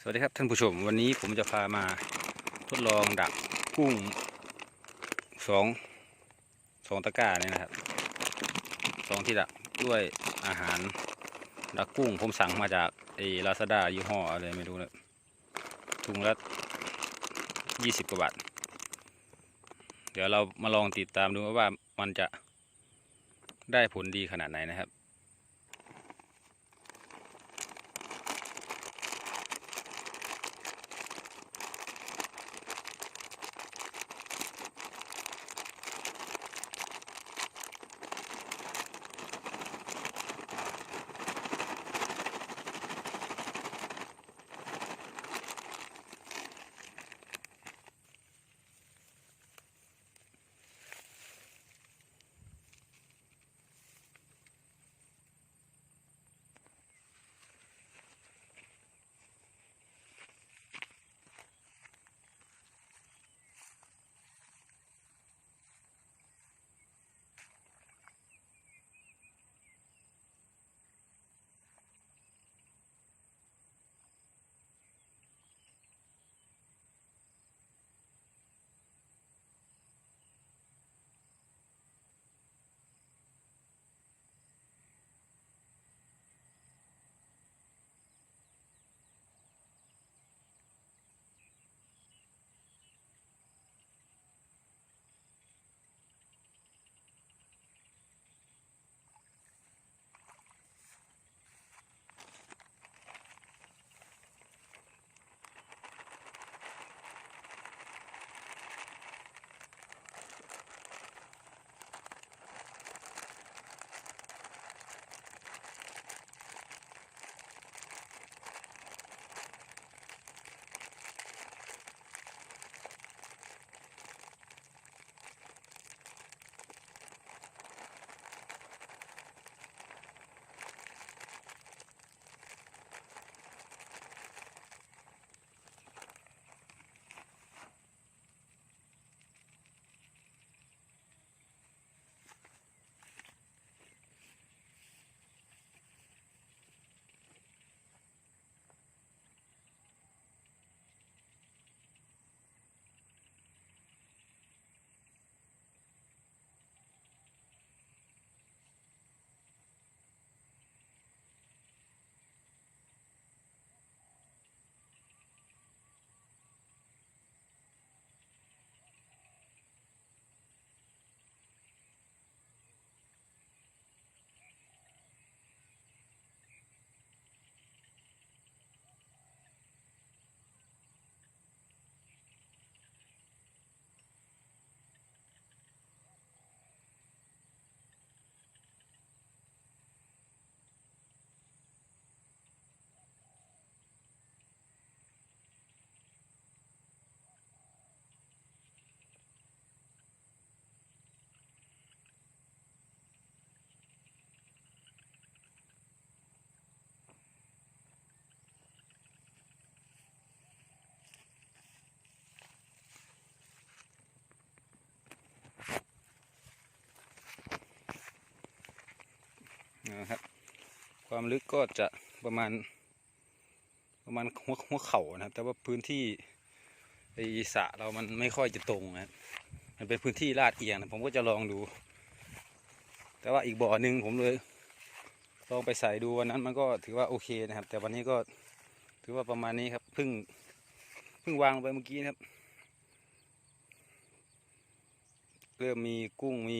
สวัสดีครับท่านผู้ชม วันนี้ผมจะพามาทดลองดักกุ้งสองสองตะกร้าเนี่ยนะครับสองที่ดักด้วยอาหารดักกุ้งผมสั่งมาจากไอ้ลาซาด้ายี่ห้ออะไรไม่รู้นะถุงละยี่สิบกว่าบาท เดี๋ยวเรามาลองติดตามดูว่ามันจะได้ผลดีขนาดไหนนะครับ นะครับ ความลึกก็จะประมาณประมาณหัวหัวเข่านะครับ แต่ว่าพื้นที่ไอสระเรามันไม่ค่อยจะตรงนะครับมันเป็นพื้นที่ลาดเอียงนะผมก็จะลองดู แต่ว่าอีกบ่อหนึ่งผมเลยลองไปใส่ดูวันนั้นมันก็ถือว่าโอเคนะครับ แต่วันนี้ก็ถือว่าประมาณนี้ครับเพิ่งเพิ่งวางไปเมื่อกี้นะครับ เริ่มมีกุ้งมี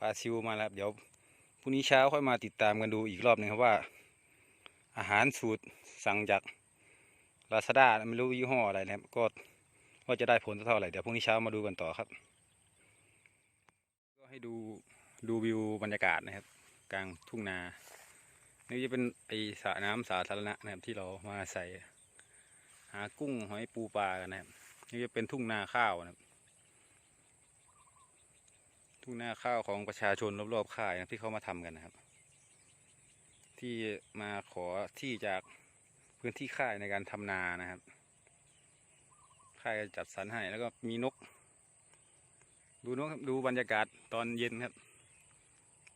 ปลาซิวมาแล้วเดี๋ยว พรุ่งนี้เช้าค่อยมาติดตามกันดูอีกรอบหนึ่งครับว่า อาหารสูตรสั่งจากลาซาด้าไม่รู้ยี่ห้ออะไรนะครับ ก็ว่าจะได้ผลเท่าไหร่เดี๋ยวพรุ่งนี้เช้ามาดูกันต่อครับ ก็ให้ดูดูวิวบรรยากาศนะครับ กลางทุ่งนา นี่จะเป็นไอสระน้ำสาธารณะนะครับที่เรามาใส่หากุ้งหอยปูปลากันนะครับนี่จะเป็นทุ่งนาข้าวนะครับ ทุ่งนาข้าวของประชาชนรอบๆค่ายนะที่เขามาทำกันนะครับ ที่มาขอที่จากพื้นที่ค่ายในการทำนานะครับ ค่ายจัดสรรให้แล้วก็มีนก ดูนกดูบรรยากาศตอนเย็นครับ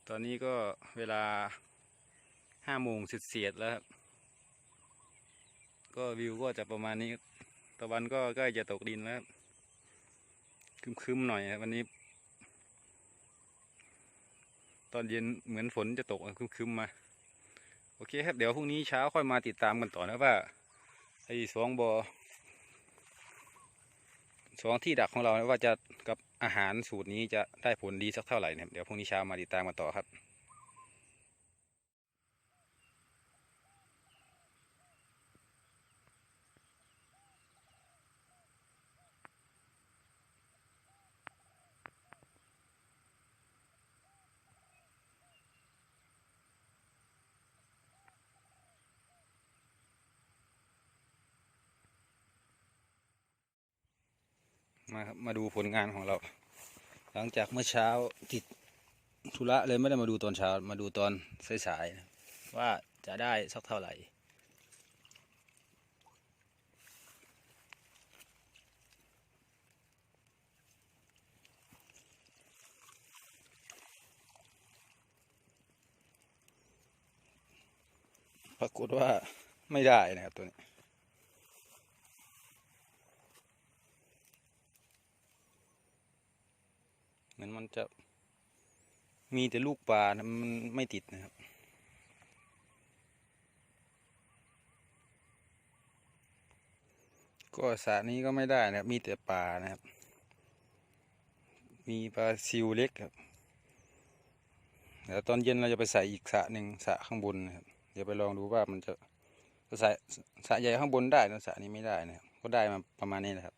ตอนนี้ก็เวลาห้าโมงเสียดแล้วครับ ก็วิวก็จะประมาณนี้ตะวันก็ใกล้จะตกดินแล้วครับคึมๆหน่อยครับวันนี้ ตอนเย็นเหมือนฝนจะตกคึมๆมา โอเคครับ เดี๋ยวพรุ่งนี้เช้าค่อยมาติดตามกันต่อนะว่าไอ้สองบอสองที่ดักของเรานะว่าจะกับอาหารสูตรนี้จะได้ผลดีสักเท่าไหร่นะครับเดี๋ยวพรุ่งนี้เช้ามาติดตามกันต่อครับ มาครับมาดูผลงานของเรา หลังจากเมื่อเช้าติดธุระเลยไม่ได้มาดูตอนเช้ามาดูตอนสายๆนะว่าจะได้สักเท่าไหร่ ปรากฏว่าไม่ได้นะครับตัวนี้ เหมือนมันจะมีแต่ลูกปลานะมันไม่ติดนะครับ ก็สระนี้ก็ไม่ได้นะครับ มีแต่ปลานะครับ มีปลาซิวเล็กครับเดี๋ยวตอนเย็นเราจะไปใส่อีกสระหนึ่งสระข้างบนนะครับ เดี๋ยวไปลองดูว่ามันจะจะใส่สระใหญ่ข้างบนได้นะสระนี้ไม่ได้นะครับ ก็ได้มาประมาณนี้นะครับ